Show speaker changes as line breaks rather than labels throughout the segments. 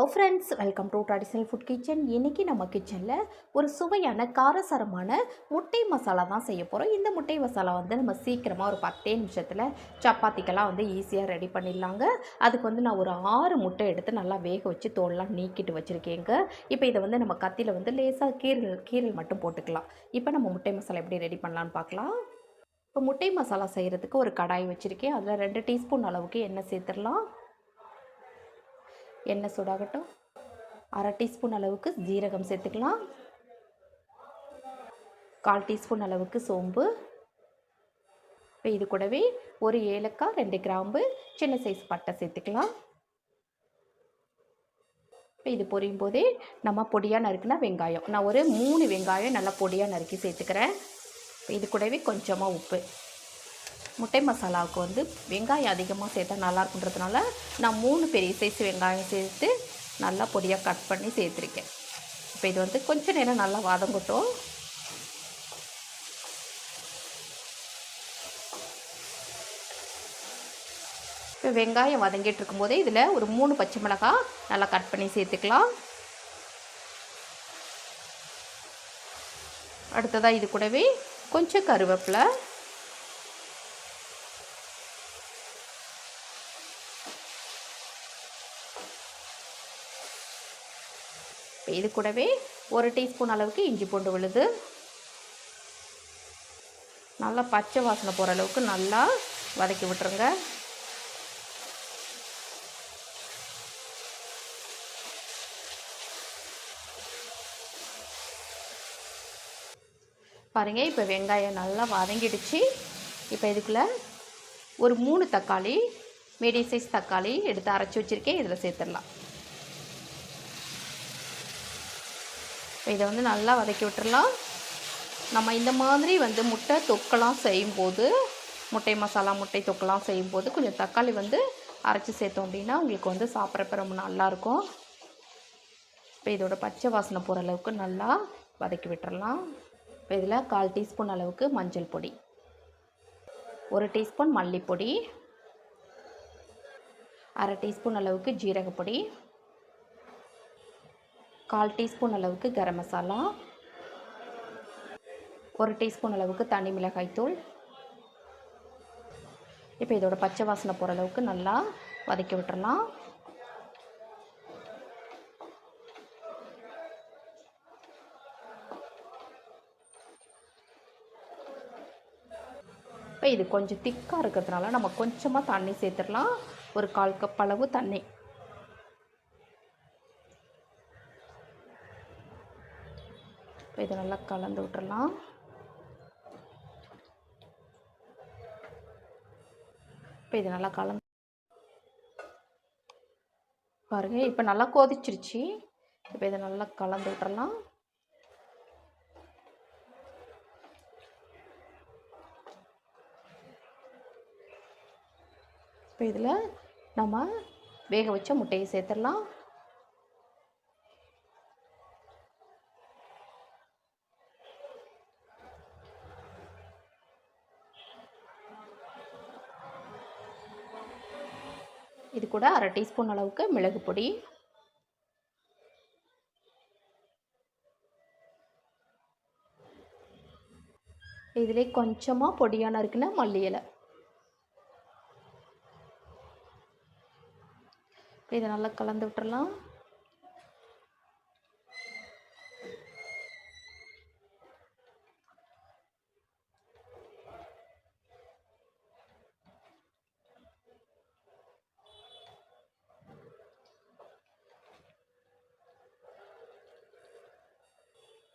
Hello friends welcome to traditional food kitchen இன்றைக்கி நம்ம கிச்சனில் ஒரு சுவையான காரசாரமான முட்டை மசாலா தான் செய்ய போகிறோம் இந்த முட்டை மசாலா வந்து நம்ம சீக்கிரமாக ஒரு பத்தே நிமிஷத்தில் சப்பாத்திக்கெல்லாம் வந்து ஈஸியாக ரெடி பண்ணிடலாங்க. அதுக்கு வந்து நான் ஒரு ஆறு முட்டை எடுத்து நல்லா வேக வச்சு தோல்லாம் நீக்கிட்டு வச்சுருக்கேங்க. இப்போ இதை வந்து நம்ம கத்தியில் வந்து லேசாக கீரல் கீரல் மட்டும் போட்டுக்கலாம். இப்போ நம்ம முட்டை மசாலா எப்படி ரெடி பண்ணலான்னு பார்க்கலாம். இப்போ முட்டை மசாலா செய்கிறதுக்கு ஒரு கடாய் வச்சுருக்கேன். அதில் ரெண்டு டீஸ்பூன் அளவுக்கு எண்ணெய் சேர்த்துடலாம். எண்ணெய் சூடாகட்டும். அரை டீஸ்பூன் அளவுக்கு ஜீரகம் சேர்த்துக்கலாம். கால் டீஸ்பூன் அளவுக்கு சோம்பு. இப்போ இது கூடவே ஒரு ஏலக்காய் ரெண்டு கிராம்பு சின்ன சைஸ் பட்டை சேர்த்துக்கலாம். இப்போ இது பொரியும் போதே நம்ம பொடியாக நறுக்குனா வெங்காயம். நான் ஒரு மூணு வெங்காயம் நல்லா பொடியாக நறுக்கி சேர்த்துக்கிறேன். இப்போ இது கூடவே கொஞ்சமாக உப்பு. முட்டை மசாலாவுக்கு வந்து வெங்காயம் அதிகமாக சேர்த்தா நல்லாயிருக்குன்றதுனால நான் மூணு பெரிய சைஸ் வெங்காயம் சேர்த்து நல்லா பொடியாக கட் பண்ணி சேர்த்துருக்கேன். இப்போ இது வந்து கொஞ்சம் நேரம் நல்லா வதங்கட்டும். இப்போ வெங்காயம் வதங்கிட்டு இருக்கும்போதே இதில் ஒரு மூணு பச்சை மிளகாய் நல்லா கட் பண்ணி சேர்த்துக்கலாம். அடுத்ததாக இது கூடவே கொஞ்சம் கருவேப்பிலை. இது கூடவே ஒரு டீஸ்பூன் அளவுக்கு இஞ்சி பூண்டு விழுது. நல்லா பச்சை வாசனை போகிற அளவுக்கு நல்லா வதக்கி விட்டுருங்க. பாருங்கள் இப்போ வெங்காயம் நல்லா வதங்கிடுச்சு. இப்போ இதுக்குள்ளே ஒரு மூணு தக்காளி மீடியம் சைஸ் தக்காளி எடுத்து அரைச்சி வச்சுருக்கேன். இதில் சேர்த்துடலாம். இதை வந்து நல்லா வதக்கி விட்டுறலாம். நம்ம இந்த மாதிரி வந்து முட்டை தொக்கெல்லாம் செய்யும்போது முட்டை மசாலா முட்டை தொக்கெல்லாம் செய்யும்போது கொஞ்சம் தக்காளி வந்து அரைச்சி சேர்த்தோம் அப்படின்னா உங்களுக்கு வந்து சாப்பிட்றப்ப ரொம்ப நல்லாயிருக்கும். இப்போ இதோட பச்சை வாசனை போகிற அளவுக்கு நல்லா வதக்கி விட்டுறலாம். இப்போ இதில் கால் டீஸ்பூன் அளவுக்கு மஞ்சள் பொடி ஒரு டீஸ்பூன் மல்லிப்பொடி அரை டீஸ்பூன் அளவுக்கு ஜீரகப்பொடி கால் டீஸ்பூன் அளவுக்கு கரம் மசாலா ஒரு டீஸ்பூன் அளவுக்கு தனி மிளகாய்த்தூள் இப்போ இதோட பச்சை வாசனை போகிற அளவுக்கு நல்லா வதக்கி விட்டுறலாம். இப்போ இது கொஞ்சம் திக்காக இருக்கிறதுனால நம்ம கொஞ்சமாக தண்ணி சேர்த்துடலாம். ஒரு கால் கப் அளவு தண்ணி. இப்போ இதை நல்லா கலந்து விட்டுறலாம். இப்போ இது நல்லா கலந்து பாருங்கள் இப்போ நல்லா கொதிச்சிருச்சு. இப்போ இதை நல்லா கலந்து விட்டுறலாம். இப்போ இதில் நம்ம வேக வச்ச முட்டையை சேர்த்துடலாம். இது கூட அரை டீஸ்பூன் அளவுக்கு மிளகு பொடி. இதிலே கொஞ்சமாக பொடியான இருக்குன்னா மல்லி இலை. இதை நல்லா கலந்து விட்டுறலாம்.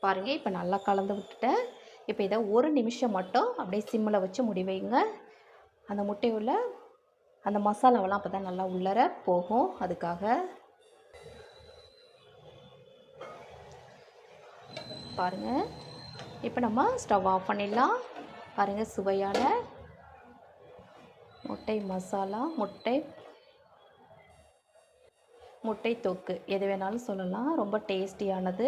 பாருங்கள் இப்போ நல்லா கலந்து விட்டுட்டேன். இப்போ இதை ஒரு நிமிஷம் மட்டும் அப்படியே சிம்மில் வச்சு முடிவைங்க அந்த முட்டையுள்ள அந்த மசாலாவெல்லாம் அப்போ தான் நல்லா உள்ளர போகும். அதுக்காக பாருங்கள் இப்போ நம்ம ஸ்டவ் ஆஃப் பண்ணிடலாம். பாருங்கள் சுவையான முட்டை மசாலா முட்டை முட்டை தொக்கு எது வேணாலும் சொல்லலாம். ரொம்ப டேஸ்டியானது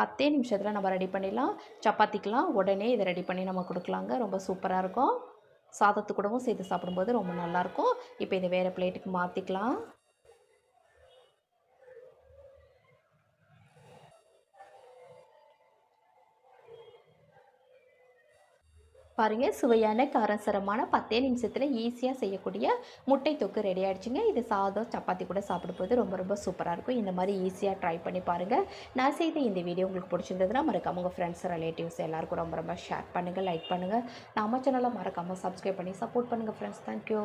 பத்தே நிமிஷத்தில் நம்ம ரெடி பண்ணிடலாம். சப்பாத்திக்கெலாம் உடனே இதை ரெடி பண்ணி நம்ம கொடுக்கலாங்க. ரொம்ப சூப்பராக இருக்கும். சாதத்து கூடவும் சேர்த்து சாப்பிடும்போது ரொம்ப நல்லாயிருக்கும் இப்போ இதை வேறு பிளேட்டுக்கு மாற்றிக்கலாம் பாருங்கள் சுவையான காரசரமான பத்தே நிமிஷத்தில் ஈஸியாக செய்யக்கூடிய முட்டை தொக்கு ரெடி ஆகிடுச்சுங்க இது சாதம் சப்பாத்தி கூட சாப்பிடும்போது ரொம்ப ரொம்ப சூப்பராக இருக்கும். இந்த மாதிரி ஈஸியாக ட்ரை பண்ணி பாருங்கள் நான் செய்த இந்த வீடியோ உங்களுக்கு பிடிச்சிருந்ததுன்னா மறக்காம உங்கள் ஃப்ரெண்ட்ஸ் ரிலேட்டிவ்ஸ் எல்லாருக்கும் ரொம்ப ரொம்ப ஷேர் பண்ணுங்கள் லைக் பண்ணுங்கள் நம்ம சேனலை மறக்காமல் சப்ஸ்கிரைப் பண்ணி சப்போர்ட் பண்ணுங்கள் ஃப்ரெண்ட்ஸ் தேங்க்யூ